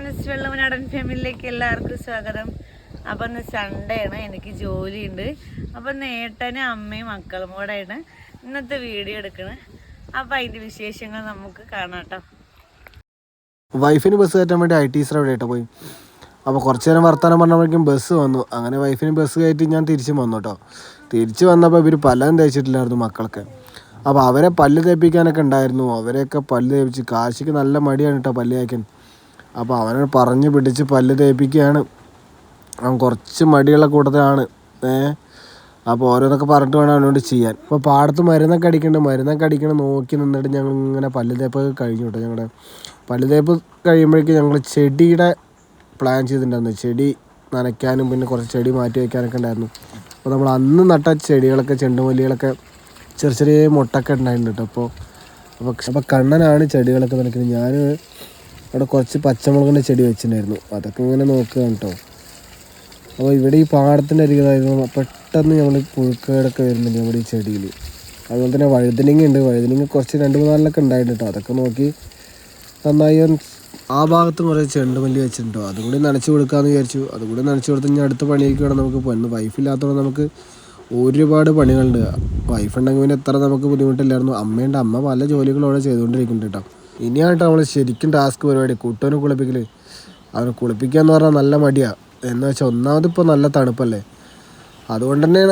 Friends വെള്ളമനാടൻ ഫാമിലിയിലേക്ക് എല്ലാവർക്കും സ്വാഗതം. അപ്പം ഇന്ന് സൺഡേ ആണ്. എനിക്ക് ജോലിയുണ്ട്. അപ്പം നേട്ടനും അമ്മയും മക്കളും കൂടെ ആണ് ഇന്നത്തെ വീഡിയോ എടുക്കണത് അപ്പം അതിന്റെ വിശേഷങ്ങൾ നമുക്ക് കാണാം വൈഫിന് ബസ് കയറ്റാൻ വേണ്ടി ഐ ടി അവിടെ ആയിട്ട് പോയി? അപ്പോൾ കുറച്ച് നേരം വർത്തമാനം പറഞ്ഞപ്പോഴേക്കും ബസ് വന്നു. അങ്ങനെ വൈഫിന് ബസ് കയറ്റി ഞാൻ തിരിച്ചും വന്നു കേട്ടോ തിരിച്ചു വന്നപ്പോൾ ഇവർ പലതും തേച്ചിട്ടില്ലായിരുന്നു മക്കൾക്ക്. അപ്പോൾ അവരെ പല്ല് തേപ്പിക്കാനൊക്കെ ഉണ്ടായിരുന്നു. അവരെയൊക്കെ പല്ല് തേപ്പിച്ച് കാശിക്ക് നല്ല മടിയാണ് കേട്ടോ പല്ല് തേക്കാൻ. അപ്പോൾ അവനെ പറഞ്ഞ് പിടിച്ച് പല്ല് തേപ്പിക്കുകയാണ്. അവൻ കുറച്ച് മടിയുള്ള കൂട്ടത്തിലാണ്. ഏ? അപ്പോൾ ഓരോന്നൊക്കെ പറഞ്ഞിട്ട് വേണം അവനോട് ചെയ്യാൻ. അപ്പോൾ പാടത്ത് മരുന്നൊക്കെ അടിക്കുന്നുണ്ട് മരുന്നൊക്കെ അടിക്കണം നോക്കി നിന്നിട്ട് ഞങ്ങൾ ഇങ്ങനെ പല്ല് തേപ്പൊക്കെ കഴിഞ്ഞു കേട്ടോ ഞങ്ങളുടെ പല്ല് തേപ്പ് കഴിയുമ്പോഴേക്കും ഞങ്ങൾ ചെടിയുടെ പ്ലാൻ ചെയ്തിട്ടുണ്ടായിരുന്നു. ചെടി നനയ്ക്കാനും പിന്നെ കുറച്ച് ചെടി മാറ്റി വയ്ക്കാനൊക്കെ ഉണ്ടായിരുന്നു. അപ്പോൾ നമ്മൾ അന്ന് നട്ട ചെടികളൊക്കെ ചെണ്ടുമല്ലികളൊക്കെ ചെറിയ ചെറിയ മുട്ടൊക്കെ ഉണ്ടായിട്ടുണ്ട് കേട്ടോ. അപ്പോൾ അപ്പോൾ അപ്പോൾ കണ്ണനാണ് ചെടികളൊക്കെ നനയ്ക്കുന്നത്. ഞാൻ അവിടെ കുറച്ച് പച്ചമുളകിന്റെ ചെടി വെച്ചിട്ടുണ്ടായിരുന്നു. അതൊക്കെ ഇങ്ങനെ നോക്കുകയാണ് കേട്ടോ. അപ്പോൾ ഇവിടെ ഈ പാടത്തിന്റെ അരികതായിരുന്നു പെട്ടെന്ന് നമ്മൾ പുഴുക്കേടൊക്കെ വരുന്നുണ്ട് നമ്മുടെ ഈ ചെടിയിൽ. അതുപോലെ തന്നെ വഴുതനങ്ങ ഉണ്ട്. വഴുതനങ്ങ കുറച്ച് രണ്ട് മൂന്നാലിലൊക്കെ ഉണ്ടായിട്ടുണ്ട് അതൊക്കെ നോക്കി നന്നായി ആ ഭാഗത്ത് കുറേ ചെണ്ടുമല്ലി വെച്ചിട്ടുണ്ടോ അതും കൂടി നനച്ച് കൊടുക്കാമെന്ന് വിചാരിച്ചു. അതും കൂടി നനച്ച് കൊടുത്ത് ഇനി അടുത്ത പണിയൊക്കെ വേണം നമുക്ക് പോയി വൈഫില്ലാത്തതുകൊണ്ട് നമുക്ക് ഒരുപാട് പണികളുണ്ട്. വൈഫ് ഉണ്ടെങ്കിൽ പിന്നെ എത്ര നമുക്ക് ബുദ്ധിമുട്ടില്ലായിരുന്നു. അമ്മയുണ്ട്. അമ്മ പല ജോലികളും അവിടെ ചെയ്തുകൊണ്ടിരിക്കുന്നുണ്ട് കേട്ടോ. ഇനിയാണ് നമ്മൾ ശരിക്കും ടാസ്ക് പരിപാടി. കൂട്ടവനെ കുളിപ്പിക്കൽ അവനെ കുളിപ്പിക്കുക എന്ന് പറഞ്ഞാൽ നല്ല മടിയാണ് എന്ന് വെച്ചാൽ ഒന്നാമത് ഇപ്പോൾ നല്ല തണുപ്പല്ലേ. അതുകൊണ്ട് തന്നെ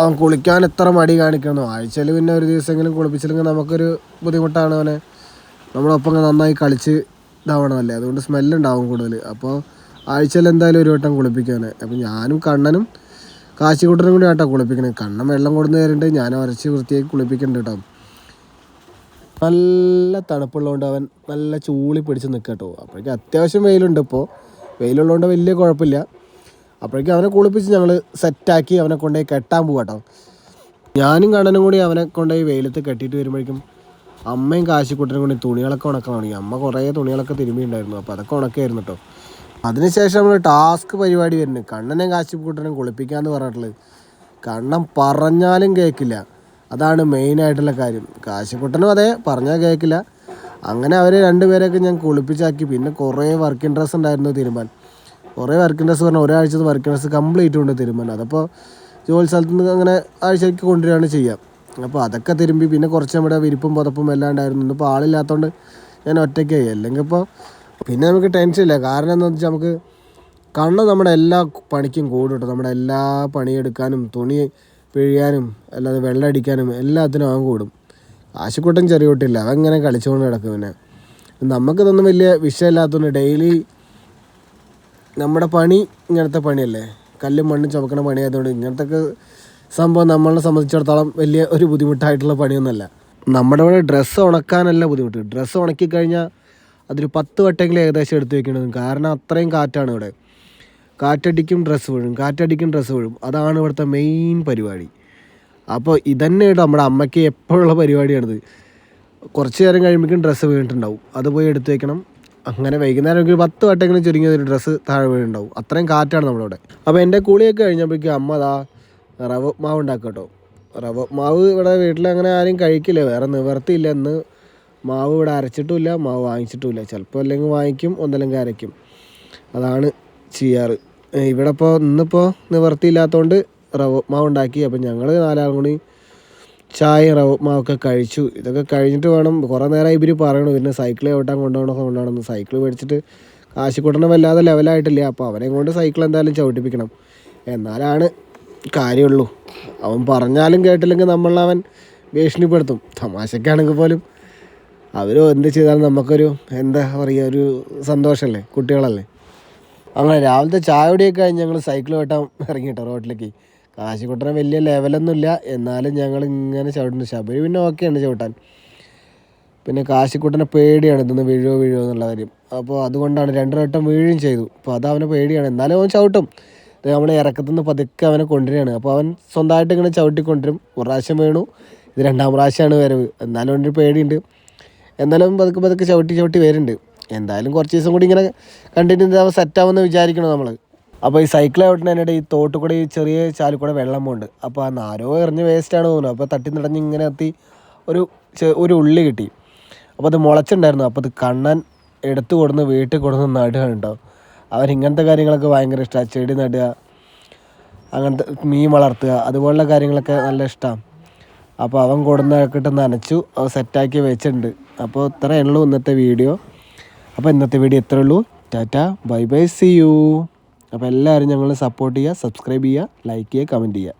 അവൻ കുളിക്കാൻ എത്ര മടി കാണിക്കുന്നു ആഴ്ചയിൽ പിന്നെ ഒരു ദിവസമെങ്കിലും കുളിപ്പിച്ചില്ലെങ്കിൽ നമുക്കൊരു ബുദ്ധിമുട്ടാണ് അവനെ. നമ്മളൊപ്പം നന്നായി കളിച്ച് ഇതാവണമല്ലേ. അതുകൊണ്ട് സ്മെല്ലുണ്ടാവും കൂടുതൽ അപ്പോൾ ആഴ്ചയിൽ എന്തായാലും ഒരു വട്ടം കുളിപ്പിക്കാനെ അപ്പം ഞാനും കണ്ണനും കാശിക്കുട്ടനും കൂടി ആട്ടോ കുളിപ്പിക്കണേ. കണ്ണൻ വെള്ളം കൊടുന്ന് തരുന്നുണ്ട് ഞാൻ അരച്ച് വൃത്തിയാക്കി കുളിപ്പിക്കുന്നുണ്ട് കേട്ടോ നല്ല തണുപ്പുള്ളതുകൊണ്ട് അവൻ നല്ല ചൂളി പിടിച്ച് നിൽക്കുക കേട്ടോ അപ്പോഴേക്കും അത്യാവശ്യം വെയിലുണ്ട് ഇപ്പോൾ വെയിലുള്ളതുകൊണ്ട് വലിയ കുഴപ്പമില്ല. അപ്പോഴേക്കും അവനെ കുളിപ്പിച്ച് ഞങ്ങൾ സെറ്റാക്കി അവനെ കൊണ്ടുപോയി കെട്ടാൻ പോവാ കേട്ടോ ഞാനും കണ്ണനും കൂടി അവനെ കൊണ്ടുപോയി വെയിലത്ത് കെട്ടിയിട്ട് വരുമ്പോഴേക്കും അമ്മയും കാശിക്കുട്ടനും കൂടി തുണികളൊക്കെ ഉണക്കാൻ തുടങ്ങി. അമ്മ കുറേ തുണികളൊക്കെ തിരുമ്പിയുണ്ടായിരുന്നു അപ്പോൾ അതൊക്കെ ഉണക്കായിരുന്നു കേട്ടോ അതിനുശേഷം നമ്മൾ ടാസ്ക് പരിപാടി വരുന്നത് കണ്ണനെയും കാശിക്കുട്ടനും കുളിപ്പിക്കാമെന്ന് പറഞ്ഞിട്ടുള്ളത്. കണ്ണൻ പറഞ്ഞാലും കേൾക്കില്ല അതാണ് മെയിനായിട്ടുള്ള കാര്യം. കാശിക്കുട്ടനും അതെ പറഞ്ഞാൽ കേൾക്കില്ല അങ്ങനെ അവർ രണ്ടുപേരെയൊക്കെ ഞാൻ കുളിപ്പിച്ചാക്കി. പിന്നെ കുറേ വർക്ക് ഡ്രസ്സ് ഉണ്ടായിരുന്നു തീരുമാനം കുറേ വർക്ക് ഡ്രസ്സ് പറഞ്ഞാൽ ഒരാഴ്ചത്തെ വർക്ക് ഡ്രസ്സ് കംപ്ലീറ്റ് കൊണ്ട് തീരുമാനം അതപ്പോൾ ജോലി സ്ഥലത്ത് നിന്ന് അങ്ങനെ ആഴ്ചയ്ക്ക് കൊണ്ടുവരികയാണ് ചെയ്യാം. അപ്പോൾ അതൊക്കെ തിരുമ്പി പിന്നെ കുറച്ച് നമ്മുടെ വിരിപ്പും പുതപ്പും എല്ലാം ഉണ്ടായിരുന്നു. ഇന്നിപ്പോൾ ആളില്ലാത്തതുകൊണ്ട് ഞാൻ ഒറ്റയ്ക്കായി. അല്ലെങ്കിൽ ഇപ്പോൾ പിന്നെ നമുക്ക് ടെൻഷൻ ഇല്ല. കാരണം എന്താണെന്ന് വെച്ചാൽ നമുക്ക് കണ്ണ് നമ്മുടെ എല്ലാ പണിക്കും കൂടും കേട്ടോ നമ്മുടെ എല്ലാ പണിയെടുക്കാനും തുണി പിഴിയാനും അല്ലാതെ വെള്ളം അടിക്കാനും എല്ലാത്തിനും അവൻ കൂടും. ആശുക്കുട്ടൻ ചെറിയ കുട്ടിയില്ല അവൻ കളിച്ചുകൊണ്ട് കിടക്കും പിന്നെ. നമുക്കിതൊന്നും വലിയ വിഷയമില്ലാത്തതുകൊണ്ട് ഡെയിലി നമ്മുടെ പണി ഇങ്ങനത്തെ പണിയല്ലേ? കല്ലും മണ്ണും ചുമക്കണ പണിയായതുകൊണ്ട് ഇങ്ങനത്തെ സംഭവം നമ്മളെ സംബന്ധിച്ചിടത്തോളം വലിയ ഒരു ബുദ്ധിമുട്ടായിട്ടുള്ള പണിയൊന്നുമല്ല നമ്മുടെ ഇവിടെ ഡ്രസ്സ് ഉണക്കാനല്ല ബുദ്ധിമുട്ട്. ഡ്രസ്സ് ഉണക്കി കഴിഞ്ഞാൽ അതൊരു പത്ത് വട്ടെങ്കിലും ഏകദേശം എടുത്ത് വെക്കണം കാരണം അത്രയും കാറ്റാണ് ഇവിടെ. കാറ്റടിക്കും ഡ്രസ്സ് വീഴും കാറ്റടിക്കും ഡ്രസ്സ് വീഴും. അതാണ് ഇവിടുത്തെ മെയിൻ പരിപാടി. അപ്പോൾ ഇതന്നെ നമ്മുടെ അമ്മയ്ക്ക് എപ്പോഴുള്ള പരിപാടിയാണിത്. കുറച്ച് നേരം കഴിയുമ്പോഴേക്കും ഡ്രസ്സ് വീണിട്ടുണ്ടാവും. അത് പോയി എടുത്ത് വെക്കണം. അങ്ങനെ വൈകുന്നേരം ഒരു പത്ത് വട്ടെങ്കിലും ചുരുങ്ങിയ ഒരു ഡ്രസ്സ് താഴെ വീണുണ്ടാവും അത്രയും കാറ്റാണ് നമ്മളിവിടെ. അപ്പോൾ എന്റെ കുളിയൊക്കെ കഴിഞ്ഞപ്പോഴേക്കും അമ്മ അതാ റവ മാവ് ഉണ്ടാക്കുക കേട്ടോ. റവ മാവ് ഇവിടെ വീട്ടിൽ അങ്ങനെ ആരും കഴിക്കില്ല. വേറെ നിവർത്തിയില്ല എന്ന് മാവ് ഇവിടെ അരച്ചിട്ടുമില്ല മാവ് വാങ്ങിച്ചിട്ടുമില്ല. ചിലപ്പോൾ അല്ലെങ്കിൽ വാങ്ങിക്കും ഒന്നല്ലെങ്കിൽ അരയ്ക്കും. അതാണ് ചെയ്യാറ്. ഇവിടെ ഇപ്പോൾ ഇന്നിപ്പോൾ നിവർത്തിയില്ലാത്തതുകൊണ്ട് റവ ഉപ്മാവ് ഉണ്ടാക്കി. അപ്പം ഞങ്ങൾ നാലാളും കൂടി ചായ റവ ഉപ്മാവൊക്കെ കഴിച്ചു. ഇതൊക്കെ കഴിഞ്ഞിട്ട് വേണം. കുറേ നേരം ഇവർ പറയണു. പിന്നെ സൈക്കിൾ ചവിട്ടാൻ കൊണ്ടുപോകണമൊക്കെ കൊണ്ടുപോകണം. സൈക്കിൾ മേടിച്ചിട്ട് കാശിക്കൂട്ടനെ വല്ലാതെ ലെവലായിട്ടില്ല അപ്പോൾ അവനെ കൊണ്ട് സൈക്കിൾ എന്തായാലും ചവിട്ടിപ്പിക്കണം. എന്നാലാണ് കാര്യമുള്ളൂ. അവൻ പറഞ്ഞാലും കേട്ടില്ലെങ്കിൽ നമ്മളവൻ ഭീഷണിപ്പെടുത്തും. തമാശക്കാണെങ്കിൽ പോലും അവർ എന്ത് ചെയ്താലും നമുക്കൊരു എന്താ പറയുക ഒരു സന്തോഷമല്ലേ കുട്ടികളല്ലേ? അങ്ങനെ രാവിലത്തെ ചായ കുടിയൊക്കെ കഴിഞ്ഞ് ഞങ്ങൾ സൈക്കിൾ വെട്ടാൻ ഇറങ്ങി കേട്ടോ റോഡിലേക്ക് കാശിക്കുട്ടനെ വലിയ ലെവലൊന്നുമില്ല എന്നാലും ഞങ്ങൾ ഇങ്ങനെ ചവിട്ടുന്നു. ശബരി പിന്നെ ഓക്കെയാണ് ചവിട്ടാൻ. പിന്നെ കാശിക്കുട്ടനെ പേടിയാണ് ഇതൊന്ന് വീഴുമോ വീഴുമോ എന്നുള്ള കാര്യം. അപ്പോൾ അതുകൊണ്ടാണ് രണ്ട് വട്ടം വീഴുകയും ചെയ്തു. അപ്പോൾ അത് അവനെ പേടിയാണ്. എന്നാലും അവൻ ചവിട്ടും. നമ്മൾ ഇറക്കത്തുനിന്ന് പതുക്കെ അവനെ കൊണ്ടുവരികയാണ്. അപ്പോൾ അവൻ സ്വന്തമായിട്ട് ഇങ്ങനെ ചവിട്ടിക്കൊണ്ടുവരും ഒരു പ്രാവശ്യം വീണു. ഇത് രണ്ടാം പ്രാവശ്യമാണ് വരവ്. എന്നാലും അവന്റെ പേടിയുണ്ട്. എന്നാലും പതുക്കെ പതുക്കെ ചവിട്ടി ചവിട്ടി വരുന്നുണ്ട്. എന്തായാലും കുറച്ച് ദിവസം കൂടി ഇങ്ങനെ കണ്ടിന്യൂ ചെയ്താൽ സെറ്റാവുമെന്ന് വിചാരിക്കണം നമ്മൾ അപ്പോൾ ഈ സൈക്കിൾ ചവിട്ടുന്നതിനിടെ ഈ തോട്ടുകൂടെ ഈ ചെറിയ ചാലിൽ കൂടെ വെള്ളം പോകുന്നുണ്ട് അപ്പോൾ ആ നാരോ എറിഞ്ഞ് വേസ്റ്റാണ് തോന്നുന്നത് അപ്പോൾ തട്ടി നടഞ്ഞ് ഇങ്ങനെ എത്തി ഒരു ഒരു ഉള്ളി കിട്ടി. അപ്പോൾ അത് മുളച്ചുണ്ടായിരുന്നു. അപ്പോൾ അത് കണ്ണൻ എടുത്തു കൊടുന്ന് വീട്ടിൽ കൊടുന്ന് നടുകയുണ്ടോ ഇങ്ങനത്തെ കാര്യങ്ങളൊക്കെ ഭയങ്കര ഇഷ്ടമാണ് ചെടി നടുക അങ്ങനത്തെ മീൻ വളർത്തുക അതുപോലുള്ള കാര്യങ്ങളൊക്കെ നല്ല ഇഷ്ടമാണ് അപ്പോൾ അവൻ കൊടുന്നൊക്കെ നനച്ചു അവ സെറ്റാക്കി വെച്ചിട്ടുണ്ട്. അപ്പോൾ ഇത്രയേ ഉള്ളൂ ഇന്നത്തെ വീഡിയോ അപ്പോൾ ഇന്നത്തെ വീഡിയോ ഇത്രയേ ഉള്ളൂ. Tata bye bye see you അപ്പോൾ എല്ലാവരും ഞങ്ങളെ സപ്പോർട്ട് ചെയ്യുക സബ്സ്ക്രൈബ് ചെയ്യുക ലൈക്ക് ചെയ്യുക കമന്റ് ചെയ്യുക.